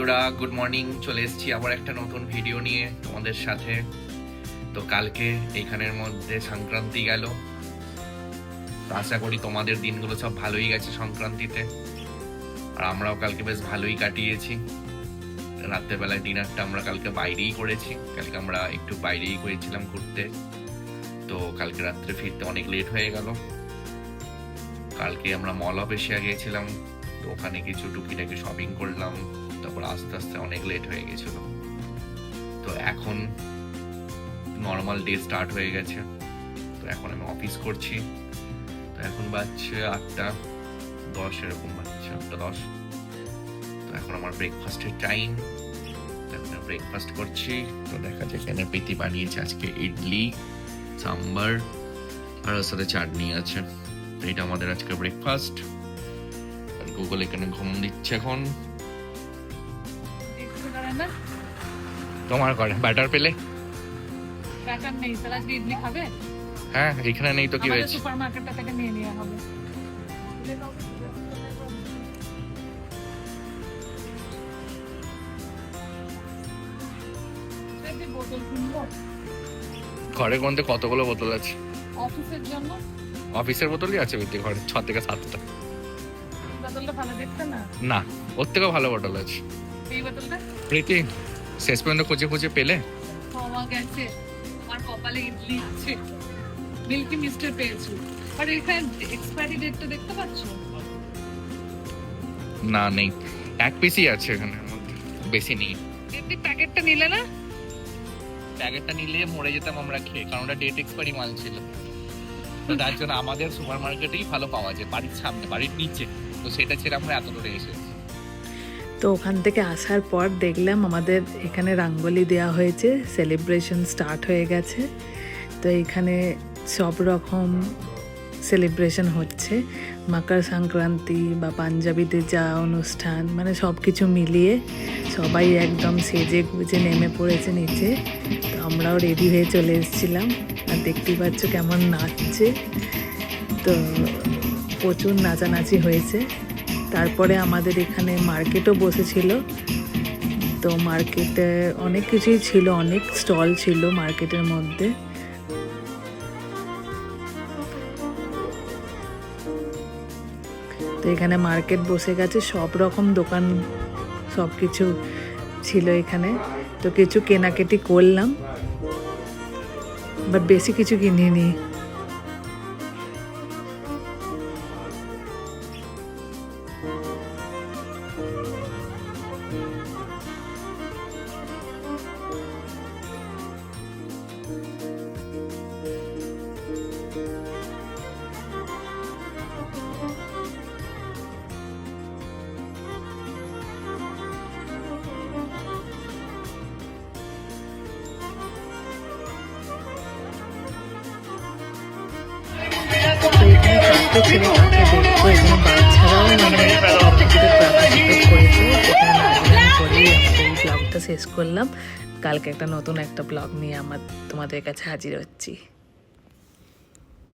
বন্ধুরা good morning চলে এসেছি আবার একটা নতুন ভিডিও নিয়ে তোমাদের সাথে। তো কালকে এইখানের মধ্যে সংক্রান্তি গেল। তো আশা করি তোমাদের দিনগুলো সব ভালোই গেছে সংক্রান্তিতে। আর আমরাও কালকে বেশ ভালোই কাটিয়েছি। রাত্রেবেলায় ডিনারটা আমরা কালকে বাইরেই করেছি। কালকে আমরা একটু বাইরেই করেছিলাম ঘুরতে। তো কালকে রাত্রে ফিরতে অনেক লেট হয়ে গেল। কালকে আমরা মল অফ এশিয়া গিয়েছিলাম। তো ওখানে কিছু টুকিটাকি শপিং করলাম। তারপর আস্তে আস্তে অনেক লেট হয়ে গেছিল। তো এখন নর্মাল ডে স্টার্ট হয়ে গেছে। তো এখন আমি অফিস করছি। তো এখন বাজছে আটটা দশ, এরকম বাজছে আটটা দশ। তো এখন আমার ব্রেকফাস্টের টাইম এখন ব্রেকফাস্ট করছি। তো দেখা যায় এখানে প্রীতি বানিয়েছে আজকে ইডলি, সাম্বার, আর ওর সাথে চাটনি আছে। তো এটা আমাদের আজকে ব্রেকফাস্ট আর গুগল এখানে ঘুম দিচ্ছে এখন। তোমার করে ব্যাটার পেলে? প্যাটার্ন নেই আজকে ইডলি খাবে? হ্যাঁ এখানে নেই তো কি হয়েছে সুপার মার্কেটটা থেকে নিয়ে নেওয়া হবে। ঘরের মধ্যে কতগুলো বোতল আছে? অফিসের জন্য? অফিসের বোতলই আছে বুদ্ধি ঘরে ছ থেকে সাতটা। বোতলটা ভালো দেখতে না? না ওর থেকেও ভালো বোতল আছে। এই বোতলটা প্রীতি শেষ পর্যন্ত খুঁজে খুঁজে পেলে? পাওয়া গেছে আমার কপালে ইডলি আছে। মিল্কি মিস্টার পেয়েছি। আর এখানে এক্সপায়ারি ডেটটা দেখতে পাচ্ছ? না নেই। এক পিসই আছে এখানে বেশি নেই। এমনি প্যাকেটটা নিলে না? প্যাকেটটা নিলে মরে যেতাম আমরা খেয়ে কারণ ওটা ডেট এক্সপায়ারি মাল ছিল। তো তার জন্য আমাদের সুপার মার্কেটেই ভালো পাওয়া যায় বাড়ির সামনে বাড়ির নিচে। তো সেটা ছেড়ে আমরা এত দূরে এসেছি। তো ওখান থেকে আসার পর দেখলাম আমাদের এখানে রাঙ্গোলি দেওয়া হয়েছে সেলিব্রেশন স্টার্ট হয়ে গেছে। তো এখানে সব রকম সেলিব্রেশন হচ্ছে। মকর সংক্রান্তি বা পাঞ্জাবিদের যা অনুষ্ঠান মানে সব কিছু মিলিয়ে সবাই একদম সেজে গুজে নেমে পড়েছে নিচে। তো আমরাও রেডি হয়ে চলে এসেছিলাম। আর দেখতেই পাচ্ছ কেমন নাচছে। তো প্রচুর নাচানাচি হয়েছে। তারপরে আমাদের এখানে মার্কেটও বসেছিল। তো মার্কেটে অনেক কিছুই ছিল, অনেক স্টল ছিল মার্কেটের মধ্যে। তো এখানে মার্কেট বসে গেছে, সব রকম দোকান, সব কিছু ছিল এখানে। তো কিছু কেনাকাটি করলাম বাট বেশি কিছু কিনিনি। ছেলে দেখব বাচ্চারাও মানে পার্টিসিপেট করেছে এই ব্লগটা শেষ করলাম। কালকে একটা নতুন একটা ব্লগ নিয়ে আমার তোমাদের কাছে হাজির হচ্ছি।